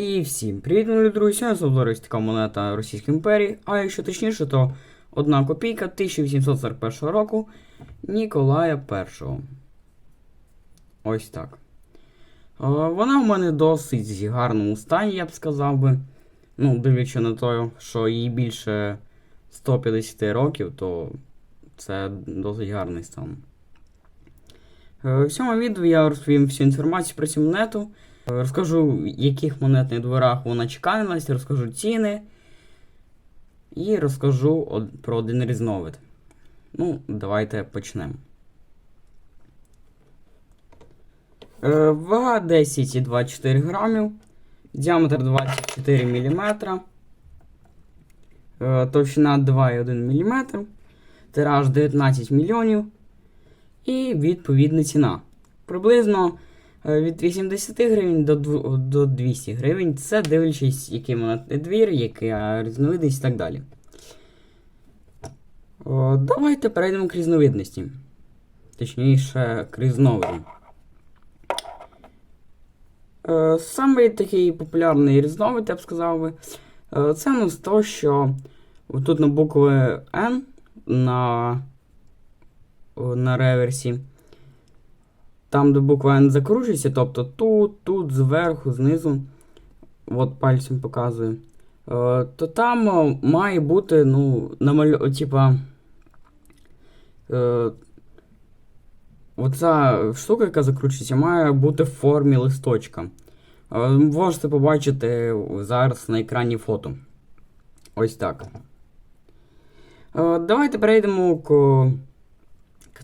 І всім привіт, мої друзі! Сьогодні обзорюсь така монета Російської імперії, а якщо точніше, то одна копійка 1841 року Ніколая І. Ось так. Е, Вона в мене досить в гарному стані, я б сказав би. Ну, дивлячись на те, що їй більше 150 років, то це досить гарний стан. Е, В цьому відео я розповім всю інформацію про цю монету. Е, Розкажу, в яких монетних дворах вона чекалась, розкажу ціни. І розкажу про один різновид. Ну, давайте почнемо. Е, Вага 10,24 грамів. Діаметр 24 мм. Товщина 2,1 мм. Тираж 19 мільйонів. І відповідна ціна. Приблизно е, від 80 гривень до, до 200 гривень. Це дивлячись, який двір, яка різновидність і так далі. О, давайте перейдемо к різновидності. Точніше, к різновиду. Е, Самий такий популярний різновид, я б сказав би, е, це ну з того, що тут на букви N на, на реверсі. Там, де буква N закручується, тобто тут, тут, зверху, знизу, от пальцем показую, е, то там е, має бути, ну, намалю, типа. Е, Оця штука, яка закручується, має бути в формі листочка. Можете побачити зараз на екрані фото. Ось так. Давайте перейдемо к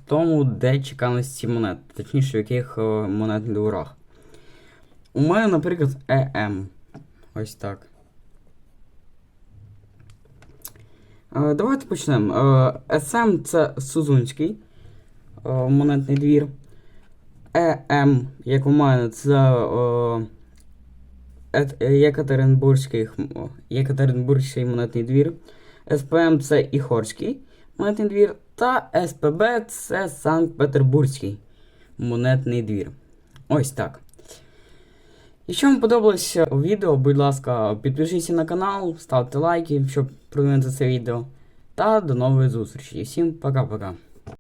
тому, де чекались ці монети, точніше, в яких е, монетних дворах. У мене, наприклад, ЕМ. Ось так. Е, Давайте почнемо. Е, СМ це Сузунський монетний двір. ЕМ, як у мене, це Єкатеринбурзький монетний двір. СПМ це Іхорський монетний двір. Та СПБ це Санкт-Петербурзький монетний двір. Ось так. Якщо вам подобалось відео, будь ласка, підпишіться на канал, ставте лайки, щоб продвинути це відео. Та до нової зустрічі. Всім пока-пока.